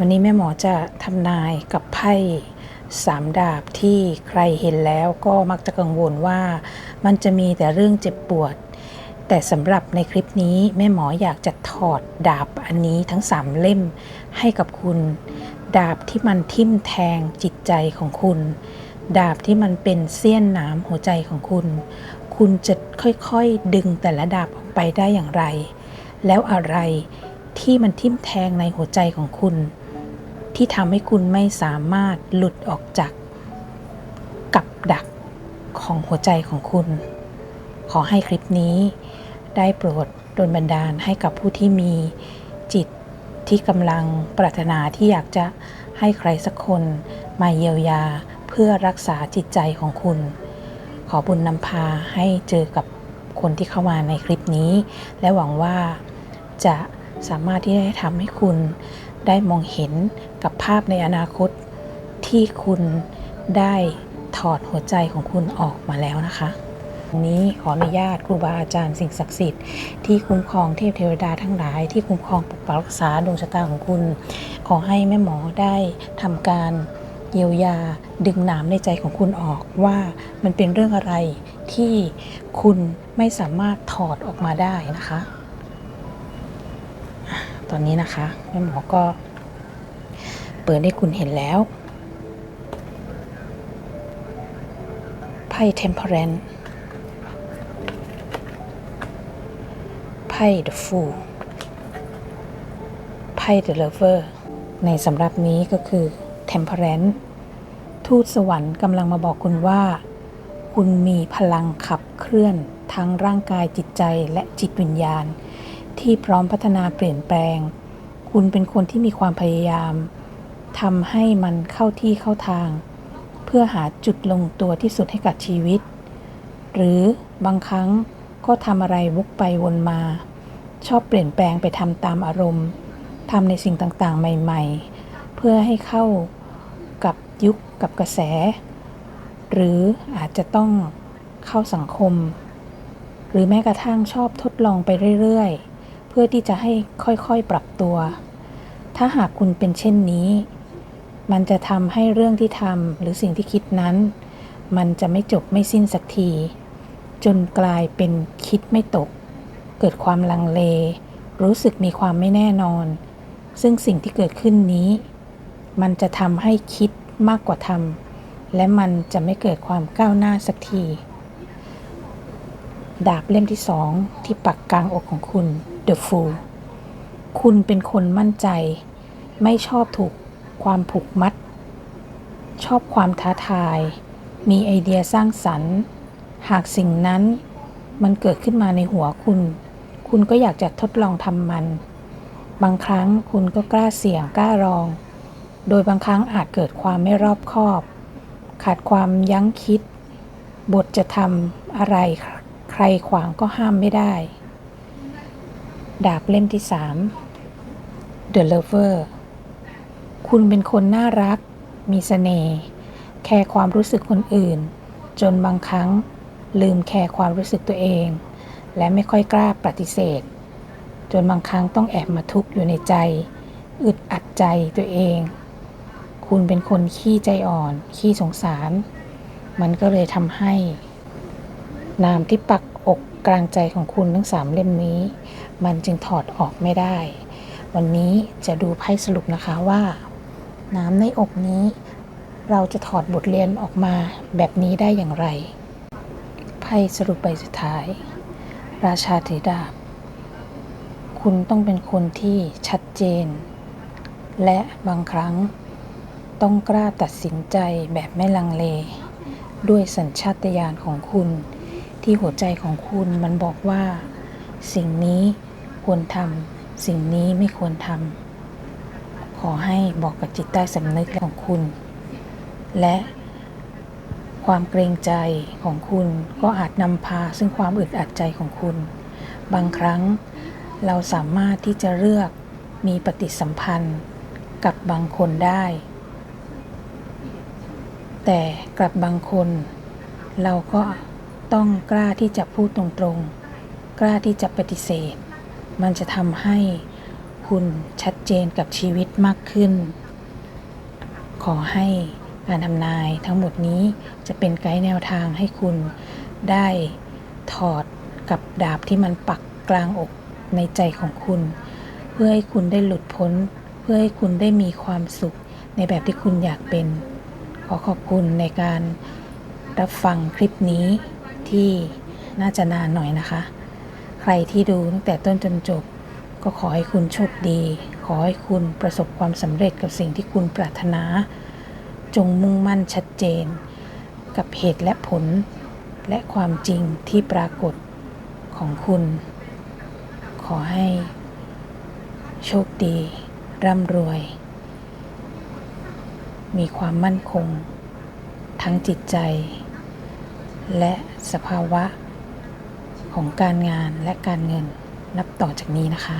วันนี้แม่หมอจะทำนายกับไพ่สามดาบที่ใครเห็นแล้วก็มักจะกังวลว่ามันจะมีแต่เรื่องเจ็บปวด แต่สำหรับในคลิปนี้แม่หมออยากจะถอดดาบอันนี้ทั้งสามเล่มให้กับคุณ ดาบที่มันทิ่มแทงจิตใจของคุณ ดาบที่มันเป็นเสี้ยนหนามหัวใจของคุณ คุณจะค่อยๆดึงแต่ละดาบออกไปได้อย่างไร แล้วอะไรที่มันทิ่มแทงในหัวใจของคุณ ที่ทำให้คุณไม่สามารถหลุดออกจากกับดักของหัวใจของคุณ ขอให้คลิปนี้ได้โปรดดลบันดาลให้กับผู้ที่มีจิตที่กำลังปรารถนาที่อยากจะให้ใครสักคนมาเยียวยาเพื่อรักษาจิตใจของคุณ ขอบุญนำพาให้เจอกับคนที่เข้ามาในคลิปนี้ และหวังว่าจะสามารถที่จะทำให้คุณ ได้มองเห็นกับภาพในอนาคตที่คุณได้ถอดหัวใจของคุณออกมาแล้วนะคะวันนี้ขออนุญาตครูบาอาจารย์สิ่งศักดิ์สิทธิ์ที่คุ้มครองเทพเทวดาทั้งหลาย ที่คุ้มครองปกปักรักษาดวงชะตาของคุณ ขอให้แม่หมอได้ทำการเยียวยาดึงหนามในใจของคุณออกว่ามันเป็นเรื่องอะไรที่คุณไม่สามารถถอดออกมาได้นะคะ ตอนนี้นะคะแม่หมอก็เปิดให้คุณเห็นแล้ว ไพ่ Temperance ไพ่ The Fool ไพ่ The Lover ในสำหรับนี้ก็คือ Temperance ทูตสวรรค์กำลังมาบอกคุณว่า คุณมีพลังขับเคลื่อนทั้งร่างกายจิตใจและจิตวิญญาณ ที่พร้อมพัฒนาเปลี่ยนแปลง คุณเป็นคนที่มีความพยายามทำให้มันเข้าที่เข้าทาง เพื่อหาจุดลงตัวที่สุดให้กับชีวิต หรือบางครั้งก็ทำอะไรวกไปวนมา ชอบเปลี่ยนแปลงไปทำตามอารมณ์ทำในสิ่งต่างๆ ใหม่ ๆ เพื่อให้เข้ากับยุคกับกระแส หรืออาจจะต้องเข้าสังคม หรือแม้กระทั่งชอบทดลองไปเรื่อย ๆ เพื่อที่จะให้ค่อยๆปรับตัว ถ้าหากคุณเป็นเช่นนี้ มันจะทำให้เรื่องที่ทำหรือสิ่งที่คิดนั้น มันจะไม่จบไม่สิ้นสักที จนกลายเป็นคิดไม่ตก เกิดความลังเล รู้สึกมีความไม่แน่นอน ซึ่งสิ่งที่เกิดขึ้นนี้ มันจะทำให้คิดมากกว่าทำและมันจะไม่เกิดความก้าวหน้าสักทีดาบเล่มที่สองที่ปักกลางอกของคุณ The Fool คุณเป็นคนมั่นใจ ไม่ชอบถูกความผูกมัด ชอบความท้าทาย มีไอเดียสร้างสรรค์ หากสิ่งนั้นมันเกิดขึ้นมาในหัวคุณ คุณก็อยากจะทดลองทำมัน บางครั้งคุณก็กล้าเสี่ยงกล้าลอง โดยบางครั้งอาจเกิดความไม่รอบคอบ ขาดความยั้งคิด บทจะทำอะไรใครขวางก็ห้ามไม่ได้ ดาบเล่มที่สาม The Lover คุณเป็นคนน่ารัก มีเสน่ห์ แคร์ความรู้สึกคนอื่น จนบางครั้งลืมแคร์ความรู้สึกตัวเอง และไม่ค่อยกล้าปฏิเสธ จนบางครั้งต้องแอบมาทุกข์อยู่ในใจ อึดอัดใจตัวเอง คุณเป็นคนขี้ใจอ่อน ขี้สงสาร มันก็เลยทำให้ นามที่ปัก กลางใจของคุณทั้งสามเล่มนี้ มันจึงถอดออกไม่ได้ วันนี้จะดูไพ่สรุปนะคะว่า น้ำในอกนี้ เราจะถอดบทเรียนออกมาแบบนี้ได้อย่างไร ไพ่สรุปใบสุดท้าย ราชาถือดาบ คุณต้องเป็นคนที่ชัดเจน และบางครั้งต้องกล้าตัดสินใจแบบไม่ลังเล ด้วยสัญชาตญาณของคุณ ที่หัวใจของคุณมันบอกว่า สิ่งนี้ควรทำสิ่งนี้ไม่ควรทำขอให้บอกกับจิตใต้สำนึกของคุณ และความเกรงใจของคุณก็อาจนำพาซึ่งความอึดอัดใจของคุณ บางครั้งเราสามารถที่จะเลือกมีปฏิสัมพันธ์กับบางคนได้ แต่กลับบางคนเราก็ ต้องกล้าที่จะพูดตรงๆ กล้าที่จะปฏิเสธ มันจะทำให้คุณชัดเจนกับชีวิตมากขึ้น ขอให้การทำนายทั้งหมดนี้จะเป็นไกด์แนวทางให้คุณได้ถอดกับดาบที่มันปักกลางอกในใจของคุณ เพื่อให้คุณได้หลุดพ้น เพื่อให้คุณได้มีความสุขในแบบที่คุณอยากเป็น ขอขอบคุณในการรับฟังคลิปนี้ ที่น่าจะนานหน่อยนะคะ ใครที่ดูตั้งแต่ต้นจนจบ ก็ขอให้คุณโชคดี ขอให้คุณประสบความสำเร็จกับสิ่งที่คุณปรารถนา จงมุ่งมั่นชัดเจน กับเหตุและผล และความจริงที่ปรากฏของคุณ ขอให้ โชคดี ร่ำรวย มีความมั่นคง ทั้งจิตใจ และสภาวะของการงานและการเงินนับต่อจากนี้นะคะ